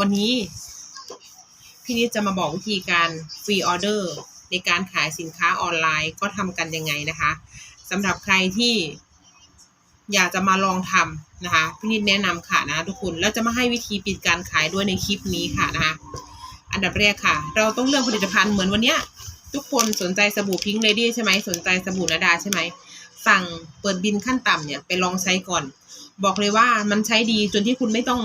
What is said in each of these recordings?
วันนี้ พี่นิดจะมาบอกวิธีการฟรีออเดอร์ในการขายสินค้าออนไลน์ก็ทำกันยังไงนะคะสำหรับใครที่อยากจะมาลองทำนะคะพี่นิดแนะนำค่ะนะทุกคนแล้วจะมาให้วิธีปิดการขายด้วยในคลิปนี้ค่ะนะคะอันดับแรกค่ะ เราต้องเลือกผลิตภัณฑ์เหมือนวันเนี้ยทุกคนสนใจสบู่พิงค์เลดี้ใช่ไหมสนใจสบู่นาดาใช่ไหมสั่งเปิดบินขั้นต่ำเนี่ยไปลองใช้ก่อน บอกเลยว่ามันใช้ดีจนที่คุณไม่ต้อง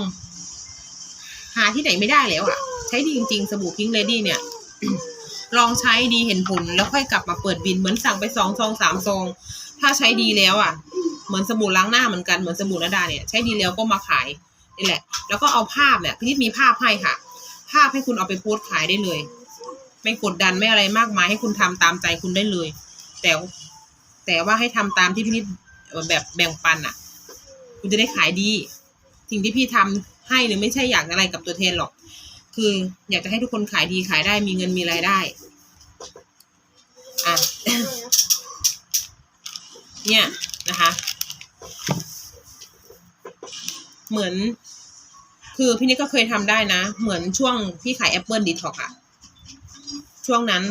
หาที่ไหนไม่ได้แล้วอะใช้ดีจริงๆ สบู่พิงค์เลดี้เนี่ย ลองใช้ดีเห็นผลแล้วค่อยกลับมาเปิดบินเหมือนสั่งไปสองซองสามซอง ถ้าใช้ดีแล้วอะเหมือนสบู่ล้างหน้าเหมือนกันเหมือนสบู่นาดาเนี่ยใช้ดีแล้วก็มาขายนี่แหละ แล้วก็เอาภาพเนี่ยพี่นิดมีภาพให้ค่ะ ภาพให้คุณเอาไปโพสต์ขายได้เลย ไม่กดดันไม่อะไรมากมายให้คุณทำตามใจคุณได้เลย แต่แต่ว่าให้ทำตามที่พี่นิดแบบแบ่งปันอะ คุณจะได้ขายดี สิ่งที่พี่ทำ ให้หรือไม่ใช่อยากอะไรกับตัวแทนหรอก คืออยากจะให้ทุกคนขายดีขายได้มีเงินมีรายได้ อะ เนี่ยนะคะ เหมือน คือพี่นิดก็เคยทำได้นะ เหมือนช่วงพี่ขายแอปเปิลดีท็อกอะช่วงนั้น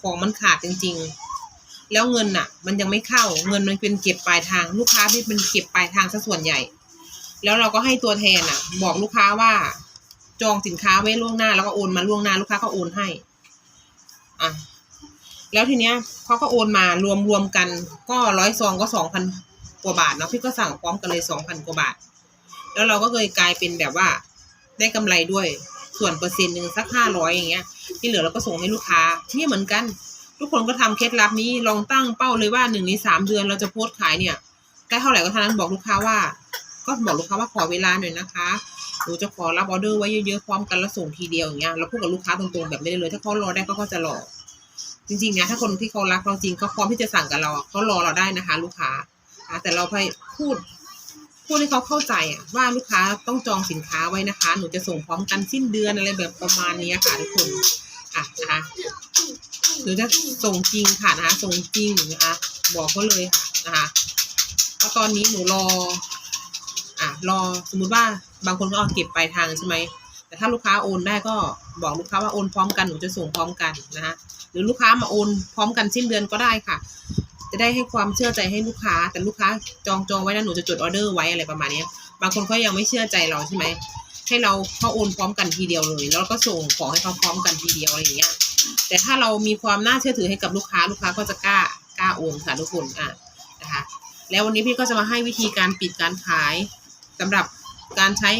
ของมันขาดจริง ๆ แล้วเงินน่ะมันยังไม่เข้า เงินมันเป็นเก็บปลายทาง ลูกค้าที่เป็นเก็บปลายทางซะส่วนใหญ่ แล้วเราก็ให้ตัวแทนอะบอกลูกค้าว่า จองสินค้าไว้ล่วงหน้า แล้วก็โอนมาล่วงหน้าลูกค้าก็โอนให้ อะ แล้วทีเนี้ยเขาก็โอนมารวมรวมกัน ก็ร้อยซองก็สองพันกว่าบาทเนาะพี่ก็สั่งพร้อมกันเลยสองพันกว่าบาท แล้วเราก็เลยกลายเป็นแบบว่า ได้กำไรด้วยส่วนเปอร์เซ็นต์หนึ่งสักห้าร้อยอย่างเงี้ย ที่เหลือเราก็ส่งให้ลูกค้านี่เหมือนกัน ทุกคนก็ทำเคล็ดลับนี้ลองตั้งเป้าเลยว่าหนึ่งในสามเดือนเราจะโพสต์ขายเนี่ยได้เท่าไหร่ก็เท่านั้นบอกลูกค้าว่า ก็บอกลูกค้าว่าขอเวลาหน่อยนะคะหนูจะขอรับออเดอร์ไว้เยอะๆพร้อมกันแล้วส่งทีเดียวอย่างเงี้ยเราพูดกับลูกค้าตรงๆแบบนี้ได้เลย ถ้าเขารอได้เขาก็จะรอจริงๆนะถ้าคนที่เขารักเราจริงเขาพร้อมที่จะสั่งกับเราเขารอเราได้นะคะ ลูกค้าแต่เราไปพูดพูดให้เขาเข้าใจว่าลูกค้าต้องจองสินค้าไว้นะคะ หนูจะส่งพร้อมกันสิ้นเดือนอะไรแบบประมาณนี้ค่ะทุกคนอะนะคะหนูจะส่งจริงค่ะนะคะส่งจริงนะคะบอกเขาเลยค่ะนะคะเพราะตอนนี้หนูรอ อะรอสมมุติว่าบางคนก็เอาเก็บปลายทางใช่ไหมแต่ถ้าลูกค้าโอนได้ก็บอกลูกค้าว่าโอนพร้อมกันหนูจะส่งพร้อมกันนะคะหรือลูกค้ามาโอนพร้อมกันสิ้นเดือนก็ได้ค่ะ จะได้ให้ความเชื่อใจให้ลูกค้า แต่ลูกค้าจองจองไว้นะหนูจะจดออเดอร์ไว้อะไรประมาณนี้บางคนก็ยังไม่เชื่อใจเราใช่ไหมให้เราเขาโอนพร้อมกันทีเดียวเลย แล้วก็ส่งของให้เขาพร้อมกันทีเดียวอะไรอย่างเงี้ยแต่ถ้าเรามีความน่าเชื่อถือให้กับลูกค้า ลูกค้าก็จะกล้ากล้าโอนค่ะทุกคนอะนะคะแล้ววันนี้พี่ก็จะมาให้วิธีการปิดการขาย สำหรับการใช้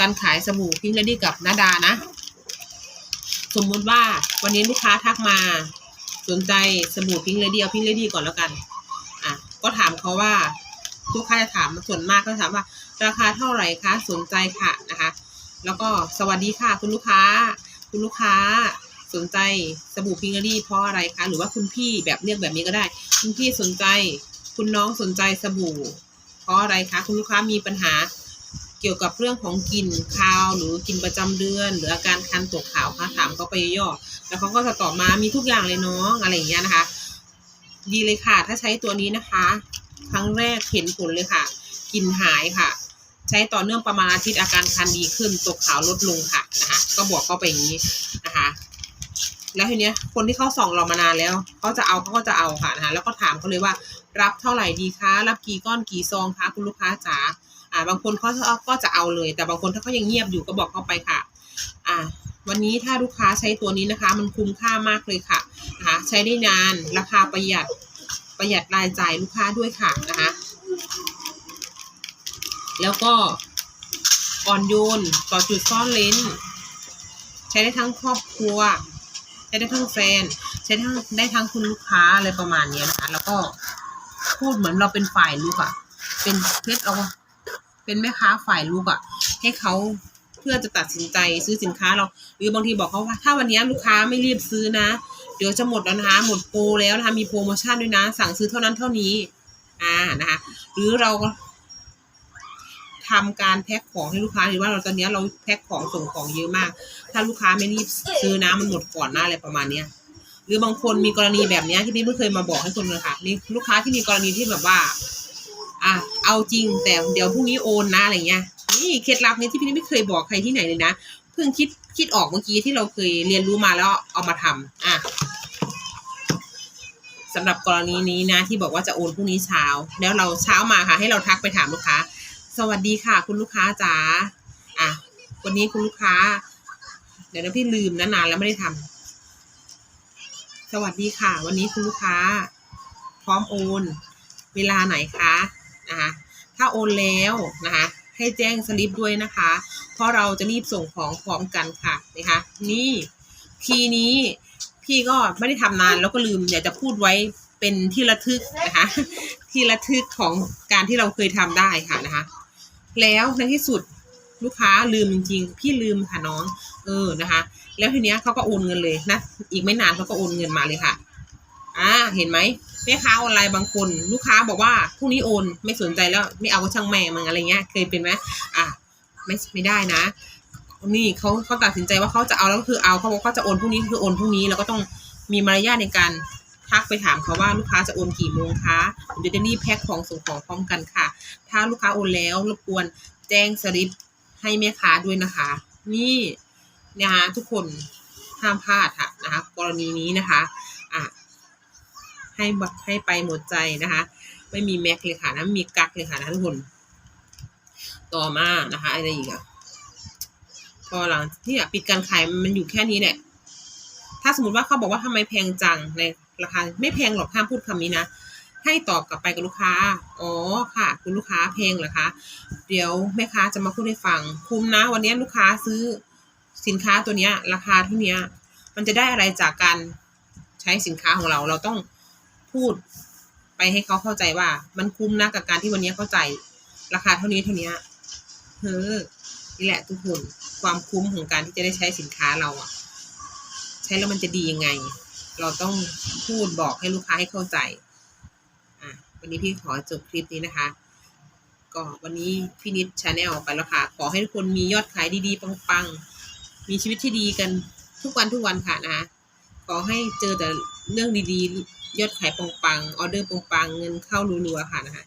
การขายสบู่พิงค์เลดี้กับนาดานะ สมมุติว่าวันนี้ลูกค้าทักมา สนใจสบู่พิงค์เลดี้เอาพิงค์เลดี้ก่อนแล้วกัน อะ ก็ถามเขาว่าลูกค้าจะถามส่วนมากก็ถามว่า ราคาเท่าไหร่คะสนใจค่ะนะคะ แล้วก็สวัสดีค่ะ คุณลูกค้า คุณลูกค้าสนใจสบู่พิงค์เลดี้เพราะอะไรคะ หรือว่าคุณพี่แบบเรียกแบบนี้ก็ได้ คุณพี่สนใจ คุณน้องสนใจสบู่ เพราะอะไรคะคุณลูกค้ามีปัญหาเกี่ยวกับเรื่องของกลิ่นคาวหรือกลิ่นประจำเดือน หรืออาการคันตกขาวคะถามเขาไปย่อๆแล้วเขาก็จะตอบมามีทุกอย่างเลยน้องอะไรอย่างเงี้ยนะคะ ดีเลยค่ะ ถ้าใช้ตัวนี้นะคะ ครั้งแรกเห็นผลเลยค่ะกลิ่นหายค่ะ ใช้ต่อเนื่องประมาณอาทิตย์อาการคันดีขึ้นตกขาวลดลงค่ะนะคะก็บอกเขาไปอย่างนี้นะคะแล้วทีเนี้ยคนที่เขาส่องเรามานานแล้วเขาจะเอาเขาก็จะเอาค่ะนะคะแล้วก็ถามเขาเลยว่า รับเท่าไหร่ดีคะรับกี่ก้อนกี่ซองคะคุณลูกค้าจ๋าอ่า บางคนเขาก็จะเอาเลย แต่บางคนถ้าเขายังเงียบอยู่ก็บอกเขาไปค่ะ อ่า วันนี้ถ้าลูกค้าใช้ตัวนี้นะคะ มันคุ้มค่ามากเลยค่ะนะคะใช้ได้นานราคาประหยัดประหยัดรายจ่ายลูกค้าด้วยค่ะนะคะ แล้วก็อ่อนโยนต่อจุดซ่อนเลนใช้ได้ทั้งครอบครัว ใช้ได้ทั้งแฟน ใช้ทั้งได้ทั้งคุณลูกค้าอะไรประมาณนี้นะคะ แล้วก็ พูดเหมือนเราเป็นฝ่ายลูกอะ่ะ เป็นเพชรเราเป็นแม่ค้าฝ่ายลูกอะ่ะ ให้เขาเพื่อจะตัดสินใจซื้อสินค้าเรา หรือบางทีบอกเขาว่า ถ้าวันนี้ลูกค้าไม่รีบซื้อนะ เดี๋ยวจะหมดแล้วนะคะ หมดโปรแล้วนะคะ มีโปรโมชั่นด้วยนะ สั่งซื้อเท่านั้นเท่านี้ อ่านะคะ หรือเราก็ทำการแพ็คของให้ลูกค้าหรือว่าเราตอนนี้เราแพ็คของส่งของเยอะมาก ถ้าลูกค้าไม่รีบซื้อนะมันหมดก่อนหน้าอะไรประมาณเนี้ย หรือบางคนมีกรณีแบบนี้ที่พี่ไม่เคยมาบอกให้คนเลยค่ะนี่ลูกค้าที่มีกรณีที่แบบว่า อะเอาจริงแต่เดี๋ยวพรุ่งนี้โอนนะอะไรเงี้ยนี่เคล็ดลับนี้ที่พี่ไม่เคยบอกใครที่ไหนเลยนะเพิ่งคิดคิดออกเมื่อกี้ที่เราเคยเรียนรู้มาแล้วเอามาทำอะสำหรับกรณีนี้นะ ที่บอกว่าจะโอนพรุ่งนี้เช้า แล้วเราเช้ามาค่ะ ให้เราทักไปถามลูกค้า สวัสดีค่ะ คุณลูกค้าจ๋าอะวันนี้คุณลูกค้า เดี๋ยวนะพี่ลืมนะนานแล้วไม่ได้ทำ สวัสดีค่ะ วันนี้คุณลูกค้า พร้อมโอน เวลาไหนคะนะคะถ้าโอนแล้วนะคะให้แจ้งสลิปด้วยนะคะ เพราะเราจะรีบส่งของพร้อมกันค่ะนะคะนี่ทีนี้พี่ก็ไม่ได้ทำนานแล้วก็ลืมอยากจะพูดไว้เป็นที่ระทึกนะคะที่ระทึกของการที่เราเคยทำได้ค่ะนะคะ แล้วในที่สุด ลูกค้าลืมจริง ๆ พี่ลืมค่ะน้อง เออนะคะ แล้วทีเนี้ยเขาก็โอนเงินเลยนะ อีกไม่นานเขาก็โอนเงินมาเลยค่ะ อ่า เห็นไหมแม่ค้าออนไลน์บางคน ลูกค้าบอกว่าพรุ่งนี้โอนไม่สนใจแล้วไม่เอาก็ช่างแม่มึงอะไรเงี้ย เคยเป็นไหมอะไม่ไม่ได้นะ นี่เขาเขาตัดสินใจว่าเขาจะเอาแล้วก็คือเอาเขาบอกเขาจะโอนพรุ่งนี้คือโอนพรุ่งนี้แล้วก็ต้องมีมารยาทในการทักไปถามเขาว่าลูกค้าจะโอนกี่โมงคะเดี๋ยวจะรีบแพ็คของส่งของพร้อมกันค่ะ ถ้าลูกค้าโอนแล้วรบกวนแจ้งสลิป ให้แม่ค้าด้วยนะคะ นี่นะคะทุกคนห้ามพลาดค่ะนะคะ กรณีนี้นะคะอะให้แบบให้ไปหมดใจนะคะ ไม่มีแม็กเลยค่ะนะไม่มีกักเลยค่ะนะทุกคน ต่อมานะคะอะไรอีกอะพอหลังที่ปิดการขายมันอยู่แค่นี้แหละถ้าสมมติว่าเขาบอกว่าทำไมแพงจังในราคาไม่แพงหรอกห้ามพูดคำนี้นะ ให้ตอบกลับไปกับลูกค้า อ๋อค่ะ คุณลูกค้าแพลงเหรอคะ เดี๋ยวแม่ค้าจะมาพูดให้ฟัง คุ้มนะ วันนี้ลูกค้าซื้อสินค้าตัวนี้ราคาเท่านี้มันจะได้อะไรจากการใช้สินค้าของเรา เราต้องพูดไปให้เขาเข้าใจว่า มันคุ้มนะกับการที่วันนี้เข้าใจ ราคาเท่านี้เท่านี้เฮ้อนี่แหละทุกคนความคุ้มของการที่จะได้ใช้สินค้าเราอะใช้แล้วมันจะดียังไง เราต้องพูดบอกให้ลูกค้าให้เข้าใจ วันนี้พี่ขอจบคลิปนี้นะคะ ก็วันนี้พี่นิดชาแนลไปแล้วค่ะ ขอให้ทุกคนมียอดขายดีๆ ปังๆ มีชีวิตที่ดีกันทุกวันทุกวันค่ะนะคะขอให้เจอแต่เรื่องดีๆ ยอดขายปังๆออเดอร์ปังๆเงินเข้ารัวๆค่ะนะคะ